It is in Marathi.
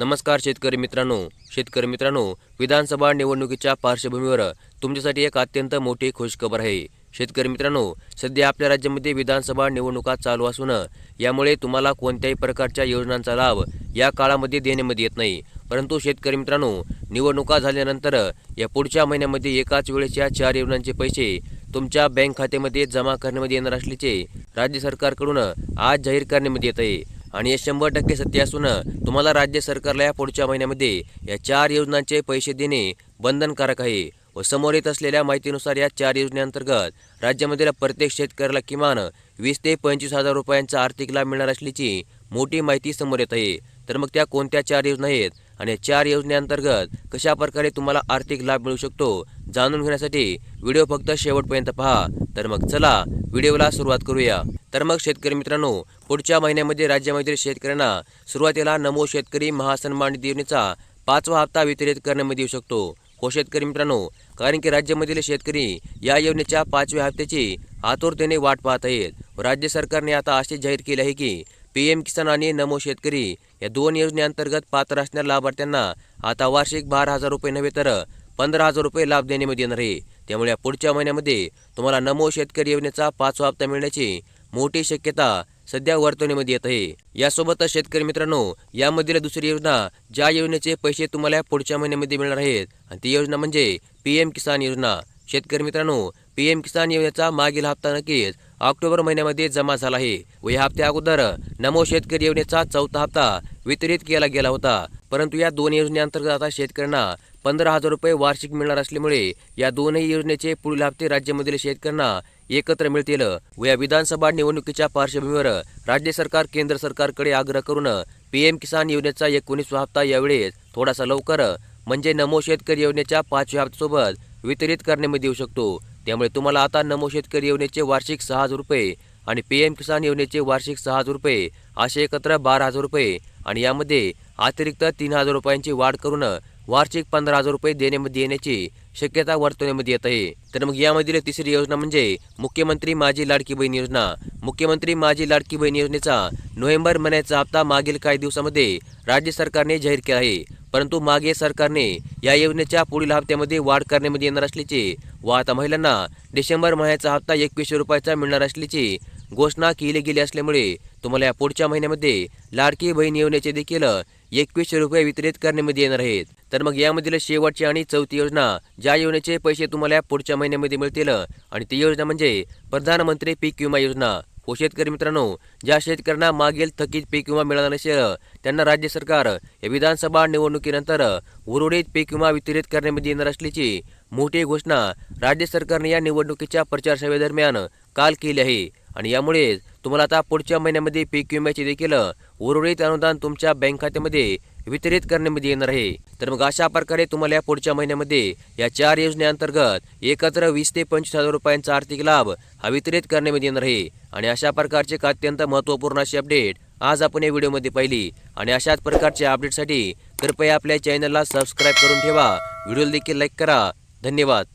नमस्कार शेतकरी मित्रांनो. शेतकरी मित्रांनो विधानसभा निवडणुकीच्या पार्श्वभूमीवर तुमच्यासाठी एक अत्यंत मोठी खुशखबर आहे. शेतकरी मित्रांनो सध्या आपल्या राज्यामध्ये विधानसभा निवडणुका चालू असून यामुळे तुम्हाला कोणत्याही प्रकारच्या योजनांचा लाभ या काळामध्ये देण्यामध्ये येत नाही. परंतु शेतकरी मित्रांनो निवडणुका झाल्यानंतर या पुढच्या महिन्यामध्ये एकाच वेळेच्या चार योजनांचे पैसे तुमच्या बँक खात्यामध्ये जमा करण्यामध्ये येणार असल्याचे राज्य सरकारकडून आज जाहीर करण्यामध्ये येत आहे. आणि हे शंभर टक्के सत्य असून तुम्हाला राज्य सरकारला या पुढच्या महिन्यामध्ये या चार योजनांचे पैसे देणे बंधनकारक आहे व समोर येत असलेल्या माहितीनुसार या चार योजनेअंतर्गत राज्यामधील प्रत्येक शेतकऱ्याला किमान वीस ते पंचवीस हजार रुपयांचा आर्थिक लाभ मिळणार असल्याची मोठी माहिती समोर येत आहे. तर मग त्या कोणत्या चार योजना आहेत? आणि या चार योजनेअंतर्गत कशा प्रकारे तुम्हाला आर्थिक लाभ मिळू शकतो? जाणून घेण्यासाठी व्हिडिओ फक्त शेवटपर्यंत पहा. तर मग चला व्हिडिओला सुरुवात करूया. तर मग शेतकरी मित्रांनो पुढच्या महिन्यामध्ये राज्यामधील शेतकऱ्यांना सुरुवातीला नमो शेतकरी महासन्मान निधी योजनेचा पाचवा हप्ता वितरित करण्यामध्ये येऊ शकतो. हो शेतकरी मित्रांनो कारण की राज्यामधील शेतकरी या योजनेच्या पाचव्या हप्त्याची आतुरतेने वाट पाहत आहेत. राज्य सरकारने आता असे जाहीर केले आहे की पी एम किसान आणि नमो शेतकरी या दोन योजनेअंतर्गत पात्र असणाऱ्या लाभार्थ्यांना आता वार्षिक बारा हजार रुपये नव्हे तर पंधरा हजार रुपये लाभ देण्यामध्ये येणार आहे. त्यामुळे पुढच्या महिन्यामध्ये तुम्हाला नमो शेतकरी योजनेचा पाचवा हप्ता मिळण्याची मोठी शक्यता सध्या वर्तवणीमध्ये येत आहे. यासोबतच शेतकरी मित्रांनो यामधील दुसरी योजना ज्या योजनेचे पैसे तुम्हाला पुढच्या महिन्यामध्ये मिळणार आहेत आणि ती योजना म्हणजे पी एम किसान योजना. शेतकरी मित्रांनो पीएम किसान योजनेचा मागील हप्ता नक्कीच ऑक्टोबर महिन्यामध्ये जमा झाला आहे व या हप्त्या अगोदर नमो शेतकरी योजनेचा चौथा हप्ता वितरित केला गेला होता. परंतु या दोन योजनेअंतर्गत आता शेतकऱ्यांना पंधरा हजार रुपये वार्षिक मिळणार असल्यामुळे या दोनही योजनेचे पुढील हप्ते राज्यामधील शेतकऱ्यांना एकत्र मिळतील. व या विधानसभा निवडणुकीच्या पार्श्वभूमीवर राज्य सरकार केंद्र सरकारकडे आग्रह करून पी एम किसान योजनेचा एकोणीसवा हप्ता यावेळेस थोडासा लवकर म्हणजे नमो शेतकरी योजनेच्या पाचव्या हप्त्यासोबत वितरित करण्यामध्ये येऊ शकतो. त्यामुळे तुम्हाला आता नमो शेतकरी योजनेचे वार्षिक सहा हजार रुपये आणि पी एम किसान योजनेचे वार्षिक सहा हजार रुपये असे एकत्र बारा हजार रुपये आणि यामध्ये अतिरिक्त तीन हजार रुपयांची वाढ करून वार्षिक पंधरा हजार रुपये देण्यामध्ये येण्याची शक्यता वर्तवण्यामध्ये येत आहे. तर मग यामधील तिसरी योजना म्हणजे मुख्यमंत्री माझी लाडकी बहीण योजना. मुख्यमंत्री माझी लाडकी बहीण योजनेचा नोव्हेंबर महिन्याचा हप्ता मागील काही दिवसामध्ये राज्य सरकारने जाहीर केला आहे. परंतु मागे सरकारने या योजनेच्या पुढील हप्त्यामध्ये वाढ करण्यामध्ये येणार असल्याचे व आता महिलांना डिसेंबर महिन्याचा हप्ता एकवीसशे रुपयाचा मिळणार असल्याची घोषणा केली गेली असल्यामुळे तुम्हाला या पुढच्या महिन्यामध्ये लाडकी बहीण योजनेचे देखील एकवीसशे रुपये वितरित करण्यामध्ये येणार आहेत. तर मग यामधील शेवटची आणि चौथी योजना ज्या योजनेचे पैसे तुम्हाला पुढच्या महिन्यामध्ये मिळतील आणि ती योजना म्हणजे प्रधानमंत्री पीक विमा योजना. हो शेतकरी मित्रांनो ज्या शेतकऱ्यांना मागील थकीत पीक विमा मिळाला नसेल त्यांना राज्य सरकार या विधानसभा निवडणुकीनंतर उर्वरित पीक विमा वितरित करण्यामध्ये येणार असल्याची मोठी घोषणा राज्य सरकारने या निवडणुकीच्या प्रचार सभेदरम्यान काल केली आहे. आणि यामुळेच तुम्हाला आता पुढच्या महिन्यामध्ये पीक विम्याचे देखील उर्वरित अनुदान तुमच्या बँक खात्यामध्ये वितरित करण्यामध्ये येणार आहे. तर मग अशा प्रकारे तुम्हाला या पुढच्या महिन्यामध्ये या चार योजनेअंतर्गत एकत्र वीस ते पंचवीस हजार रुपयांचा आर्थिक लाभ हा वितरित करण्यामध्ये येणार आहे. आणि अशा प्रकारचे एक अत्यंत महत्त्वपूर्ण अशी अपडेट आज आपण या व्हिडिओमध्ये पाहिली. आणि अशाच प्रकारच्या अपडेटसाठी कृपया आपल्या चॅनलला सबस्क्राईब करून ठेवा. व्हिडिओला देखील लाईक करा. धन्यवाद.